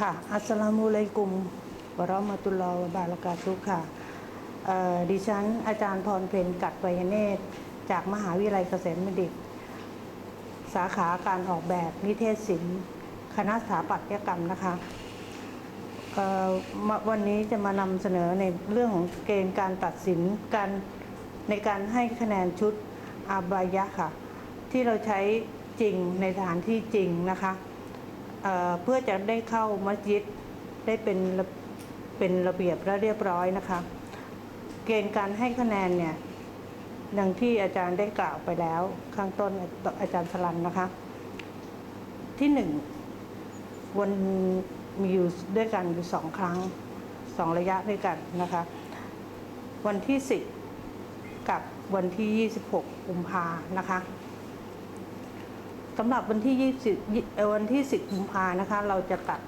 ค่ะ อัสสลามุอะลัยกุมวะเราะห์มะตุลลอฮ์วบารากาตุค่ะดิฉันอาจารย์พรเพนกัดไวยเนตจากมหาวิทยาลัยเกษมบัณฑิต สาขาการออกแบบนิเทศศิลป์คณะสถาปัตยกรรมนะคะวันนี้จะมานำเสนอในเรื่องของเกณฑ์การตัดสินการในการให้คะแนนชุดอาบายะค่ะ ที่เราใช้จริงในสถานที่จริงนะคะ เพื่อจะได้เข้ามัสยิดได้เป็นเป็นระเบียบและเรียบร้อยนะคะ เกณฑ์การให้คะแนนเนี่ยดังที่อาจารย์ได้กล่าวไปแล้ว ข้างต้นอาจารย์สลันนะคะ ที่หนึ่งวันมีอยู่ด้วยกันอยู่สองครั้งสองระยะด้วยกันนะคะ วันที่สิบกับวันที่ยี่สิบหกกุมภานะคะ สำหรับวันที่20วันที่ 10กุมภานะคะ เราจะตัด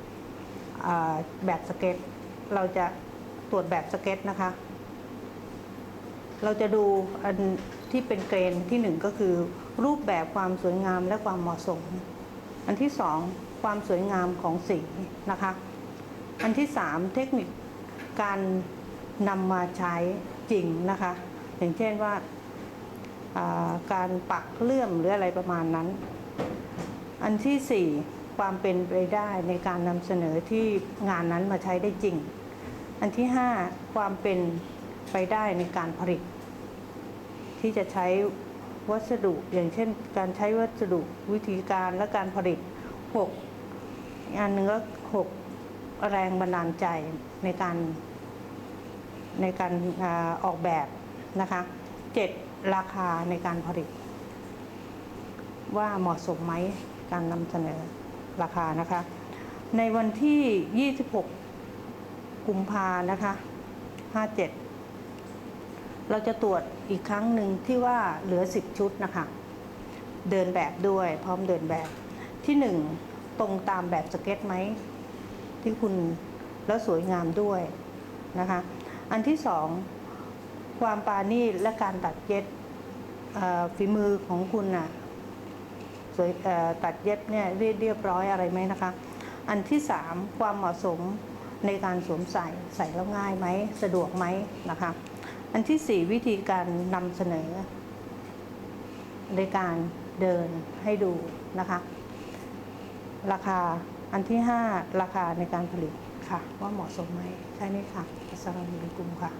แบบสเก็ต เราจะตรวจแบบสเก็ตนะคะ เราจะดูอันที่เป็นเกรนที่หนึ่งก็คือ รูปแบบความสวยงามและความเหมาะสม อันที่สองความสวยงามของสีนะคะ อันที่สามเทคนิคการนำมาใช้จริงนะคะ อย่างเช่นว่าการปักเลื่อมหรืออะไรประมาณนั้น อันที่สี่ความเป็นไปได้ในการนำเสนอที่งานนั้นมาใช้ได้จริง อันที่ห้าความเป็นไปได้ในการผลิต ที่จะใช้วัสดุอย่างเช่น การใช้วัสดุวิธีการและการผลิตหกอีกอันนึงก็หกแรงบันดาลใจในการในการอออกแบบนะคะเจ็ดราคาในการผลิต ว่าเหมาะสมไหม การนำเสนอราคานะคะ ในวันที่ 26 กุมภานะคะ 57 เราจะตรวจอีกครั้งหนึ่งที่ว่าเหลือ 10 ชุดนะคะ เดินแบบด้วยพร้อมเดินแบบที่ 1 ตรงตามแบบสเก็ตไหม ที่คุณแล้วสวยงามด้วยนะคะ อันที่สองความปาณีและการตัดเย็บฝีมือของคุณน่ะสวยเอ่อ ตัดเย็บเนี่ยเรียบเรียบร้อยอะไรไหมนะคะ อันที่สามความเหมาะสมในการสวมใส่ใส่แล้วง่ายไหมสะดวกไหมนะคะ อันที่สี่วิธีการนำเสนอ ในการเดินให้ดูนะคะ ราคาอันที่ห้าราคาในการผลิตค่ะ ว่าเหมาะสมไหมใช่ไหมค่ะสสลามุอะลัยกุมค่ะ